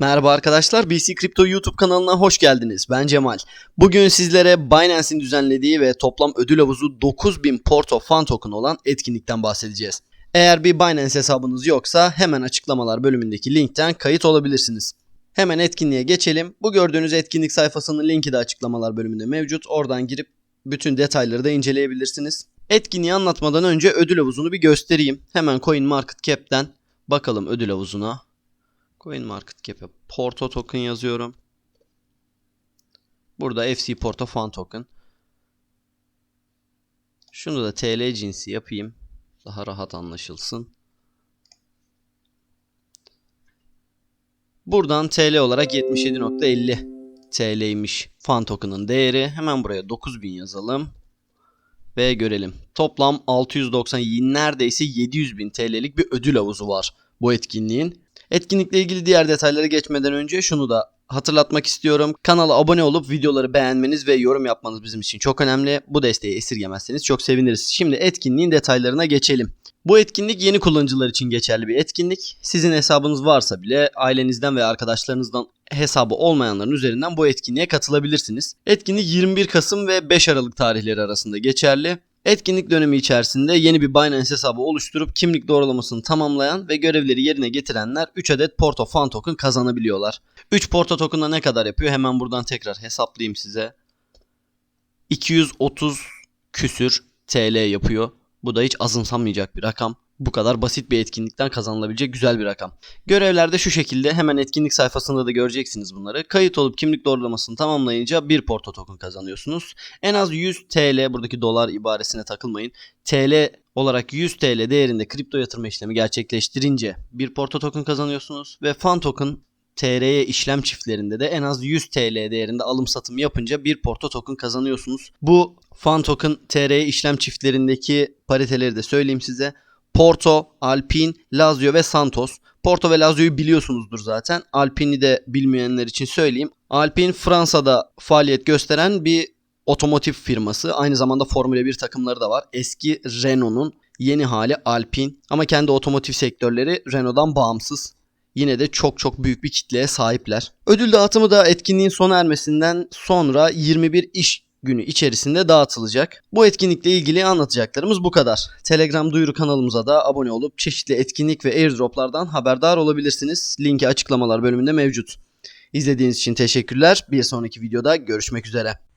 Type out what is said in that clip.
Merhaba arkadaşlar, BC Crypto YouTube kanalına hoş geldiniz. Ben Cemal. Bugün sizlere Binance'in düzenlediği ve toplam ödül havuzu 9000 Porto Fan Token olan etkinlikten bahsedeceğiz. Eğer bir Binance hesabınız yoksa hemen açıklamalar bölümündeki linkten kayıt olabilirsiniz. Hemen etkinliğe geçelim. Bu gördüğünüz etkinlik sayfasının linki de açıklamalar bölümünde mevcut. Oradan girip bütün detayları da inceleyebilirsiniz. Etkinliği anlatmadan önce ödül havuzunu bir göstereyim. Hemen CoinMarketCap'ten bakalım ödül havuzuna. CoinMarketCap'e Porto token yazıyorum. Burada FC Porto Fan token. Şunu da TL cinsi yapayım. Daha rahat anlaşılsın. Buradan TL olarak 77.50 TL'ymiş fan token'ın değeri. Hemen buraya 9000 yazalım. Ve görelim. Toplam 690 neredeyse 700 bin TL'lik bir ödül havuzu var bu etkinliğin. Etkinlikle ilgili diğer detaylara geçmeden önce şunu da hatırlatmak istiyorum. Kanala abone olup videoları beğenmeniz ve yorum yapmanız bizim için çok önemli. Bu desteği esirgemezseniz çok seviniriz. Şimdi etkinliğin detaylarına geçelim. Bu etkinlik yeni kullanıcılar için geçerli bir etkinlik. Sizin hesabınız varsa bile ailenizden ve arkadaşlarınızdan hesabı olmayanların üzerinden bu etkinliğe katılabilirsiniz. Etkinlik 21 Kasım ve 5 Aralık tarihleri arasında geçerli. Etkinlik dönemi içerisinde yeni bir Binance hesabı oluşturup kimlik doğrulamasını tamamlayan ve görevleri yerine getirenler 3 adet Porto Fan Token kazanabiliyorlar. 3 Porto Token'da ne kadar yapıyor? Hemen buradan tekrar hesaplayayım size. 230 küsür TL yapıyor. Bu da hiç azımsanmayacak bir rakam. Bu kadar basit bir etkinlikten kazanılabilecek güzel bir rakam. Görevler de şu şekilde hemen etkinlik sayfasında da göreceksiniz bunları. Kayıt olup kimlik doğrulamasını tamamlayınca bir porto token kazanıyorsunuz. En az 100 TL buradaki dolar ibaresine takılmayın. TL olarak 100 TL değerinde kripto yatırma işlemi gerçekleştirince bir porto token kazanıyorsunuz ve fan token TR'ye işlem çiftlerinde de en az 100 TL değerinde alım satım yapınca bir porto token kazanıyorsunuz. Bu fan token TR'ye işlem çiftlerindeki pariteleri de söyleyeyim size. Porto, Alpine, Lazio ve Santos. Porto ve Lazio'yu biliyorsunuzdur zaten. Alpine'i de bilmeyenler için söyleyeyim. Alpine Fransa'da faaliyet gösteren bir otomotiv firması. Aynı zamanda Formula 1 takımları da var. Eski Renault'un yeni hali Alpine ama kendi otomotiv sektörleri Renault'dan bağımsız. Yine de çok çok büyük bir kitleye sahipler. Ödül dağıtımı da etkinliğin sona ermesinden sonra 21 iş günü içerisinde dağıtılacak. Bu etkinlikle ilgili anlatacaklarımız bu kadar. Telegram duyuru kanalımıza da abone olup çeşitli etkinlik ve airdroplardan haberdar olabilirsiniz. Linki açıklamalar bölümünde mevcut. İzlediğiniz için teşekkürler. Bir sonraki videoda görüşmek üzere.